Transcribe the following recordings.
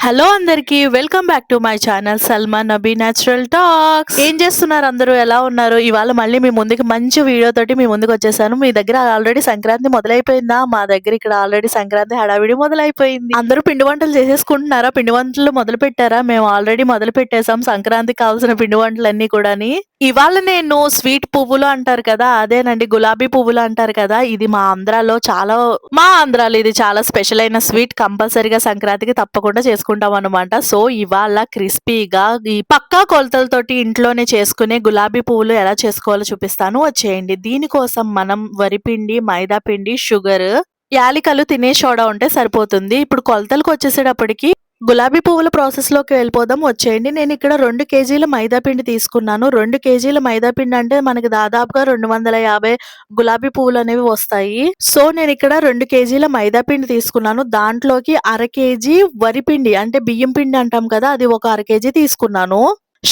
Hello అందరికి welcome back to my channel Salma Nabi natural talks ఏం చేస్తున్నారు అందరూ? ఎలా ఉన్నారు? ఇవాళ మళ్ళీ మీ ముందుకి మంచి వీడియో తోటి మీ ముందుకు వచ్చేసాను. మీ దగ్గర ఆల్రెడీ సంక్రాంతి మొదలైపోయిందా? మా దగ్గర ఇక్కడ ఆల్రెడీ సంక్రాంతి హడావిడి మొదలైపోయింది. అందరూ పిండి వంటలు చేసేసుకుంటున్నారా? పిండి వంటలు మొదలు పెట్టారా మేము ఆల్రెడీ మొదలు పెట్టేసాం సంక్రాంతికి కావాల్సిన పిండి వంటలన్నీ కూడాని. ఇవాళ నేను స్వీట్ పువ్వులు అంటారు కదా అదేనండి గులాబీ పువ్వులు అంటారు కదా ఇది మా ఆంధ్రాలో చాలా మా ఆంధ్రాలో ఇది చాలా స్పెషల్ అయిన స్వీట్ కంపల్సరీగా సంక్రాంతికి తప్పకుండా చేసుకుంటాం అనమాట సో ఇవాళ క్రిస్పీగా ఈ పక్కా కొలతలతోటి ఇంట్లోనే చేసుకునే గులాబీ పువ్వులు ఎలా చేసుకోవాలో చూపిస్తాను. వచ్చేయండి. దీనికోసం మనం వరిపిండి మైదా పిండి షుగర్ యాలికలు తినే సోడా ఉంటే సరిపోతుంది. ఇప్పుడు కొలతలకు వచ్చేసేటప్పటికి గులాబీ పువ్వుల ప్రాసెస్లోకి వెళ్ళిపోదాం వచ్చేయండి. నేను ఇక్కడ రెండు కేజీల మైదాపిండి తీసుకున్నాను. రెండు కేజీల మైదాపిండి అంటే మనకి దాదాపుగా రెండు వందల యాభై గులాబీ పువ్వులు అనేవి వస్తాయి. సో నేను ఇక్కడ రెండు కేజీల మైదాపిండి తీసుకున్నాను. దాంట్లోకి అర కేజీ వరి పిండి అంటే బియ్యం పిండి అంటాం కదా అది ఒక అర కేజీ తీసుకున్నాను.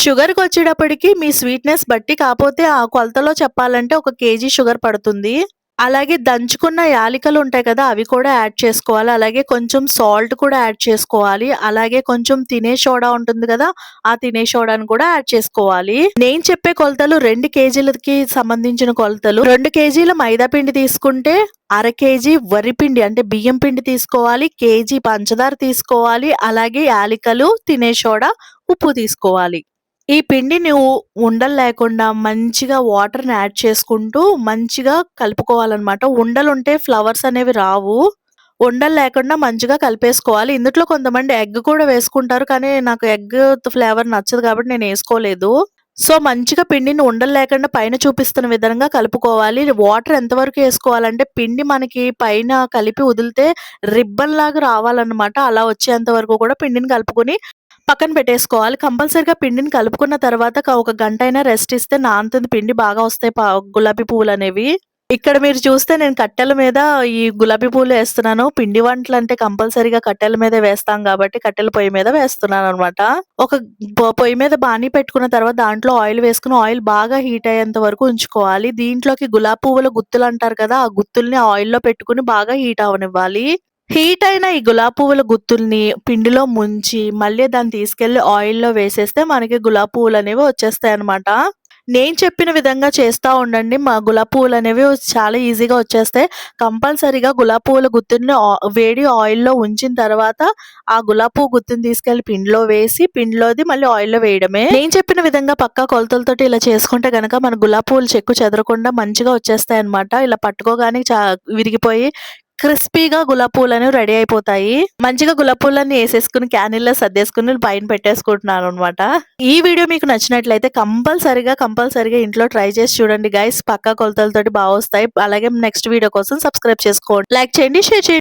షుగర్కి వచ్చేటప్పటికి మీ స్వీట్నెస్ బట్టి కాకపోతే ఆ కొలతలో చెప్పాలంటే ఒక కేజీ షుగర్ పడుతుంది. అలాగే దంచుకున్న యాలికలు ఉంటాయి కదా అవి కూడా యాడ్ చేసుకోవాలి. అలాగే కొంచెం సాల్ట్ కూడా యాడ్ చేసుకోవాలి. అలాగే కొంచెం తినే సోడా ఉంటుంది కదా ఆ తినే సోడాను కూడా యాడ్ చేసుకోవాలి. నేను చెప్పే కొలతలు రెండు కేజీలకి సంబంధించిన కొలతలు. రెండు కేజీల మైదా పిండి తీసుకుంటే అర కేజీ వరి పిండి అంటే బియ్యం పిండి తీసుకోవాలి కేజీ పంచదార తీసుకోవాలి అలాగే యాలికలు తినే సోడా ఉప్పు తీసుకోవాలి. ఈ పిండి నువ్వు ఉండలు లేకుండా మంచిగా వాటర్ని యాడ్ చేసుకుంటూ మంచిగా కలుపుకోవాలన్నమాట. ఉండలు ఉంటే ఫ్లవర్స్ అనేవి రావు. ఉండలు లేకుండా మంచిగా కలిపేసుకోవాలి. ఇందులో కొంతమంది ఎగ్ కూడా వేసుకుంటారు. కానీ నాకు ఎగ్ ఫ్లేవర్ నచ్చదు కాబట్టి నేను వేసుకోలేదు. సో మంచిగా పిండిని ఉండలు లేకుండా పైన చూపిస్తున్న విధంగా కలుపుకోవాలి. వాటర్ ఎంతవరకు వేసుకోవాలంటే పిండి మనకి పైన కలిపి వదిలితే రిబ్బన్ లాగా రావాలన్నమాట. అలా వచ్చేంత వరకు కూడా పిండిని కలుపుకొని పక్కన పెట్టేసుకోవాలి. కంపల్సరిగా పిండిని కలుపుకున్న తర్వాత ఒక గంట అయినా రెస్ట్ ఇస్తే నాంతుంది పిండి బాగా వస్తాయి పా- గులాబీ పువ్వులు అనేవి. ఇక్కడ మీరు చూస్తే నేను కట్టెల మీద ఈ గులాబీ పూలు వేస్తున్నాను. పిండి వంటలు అంటే కంపల్సరీగా కట్టెల మీద వేస్తాం కాబట్టి కట్టెల పొయ్యి మీద వేస్తున్నాను అనమాట ఒక పొయ్యి మీద బాణీ పెట్టుకున్న తర్వాత దాంట్లో ఆయిల్ వేసుకుని ఆయిల్ బాగా హీట్ అయ్యేంత వరకు ఉంచుకోవాలి. దీంట్లోకి గులాబీ పువ్వుల గుత్తులు అంటారు కదా ఆ గుత్తుల్ని ఆయిల్లో పెట్టుకుని బాగా హీట్ అవనివ్వాలి. హీట్ అయిన ఈ గులాబీ పువ్వుల గుత్తుల్ని పిండిలో ముంచి మళ్ళీ దాన్ని తీసుకెళ్ళి ఆయిల్లో వేసేస్తే మనకి గులాబీ పువ్వులు అనేవి వచ్చేస్తాయి అనమాట నేను చెప్పిన విధంగా చేస్తూ ఉండండి. మా గులాబీ పువ్వులు అనేవి చాలా ఈజీగా వచ్చేస్తాయి. కంపల్సరీగా గులాబీ పువ్వుల గుత్తుల్ని వేడి ఆయిల్లో ఉంచిన తర్వాత ఆ గులాబీ పువ్వు గుత్తుని తీసుకెళ్ళి పిండిలో వేసి పిండిలోది మళ్ళీ ఆయిల్లో వేయడమే. నేను చెప్పిన విధంగా పక్కా కొలతలతో ఇలా చేసుకుంటే గనక మన గులాబీ పువ్వులు చెక్కు చెదరకుండా మంచిగా వచ్చేస్తాయి అనమాట ఇలా పట్టుకోగానే చా విరిగిపోయి క్రిస్పీగా గులాబ్ పూలను రెడీ అయిపోతాయి. మంచిగా గులాబీ పూలన్నీ వేసేసుకుని క్యానిల్లో సర్దేసుకుని పైన పెట్టేసుకుంటున్నాను అనమాట ఈ వీడియో మీకు నచ్చినట్లయితే కంపల్సరీగా కంపల్సరిగా ఇంట్లో ట్రై చేసి చూడండి గైస్ పక్కా కొలతలతోటి బాగా వస్తాయి. అలాగే నెక్స్ట్ వీడియో కోసం సబ్స్క్రైబ్ చేసుకోండి. లైక్ చేయండి షేర్ చేయండి.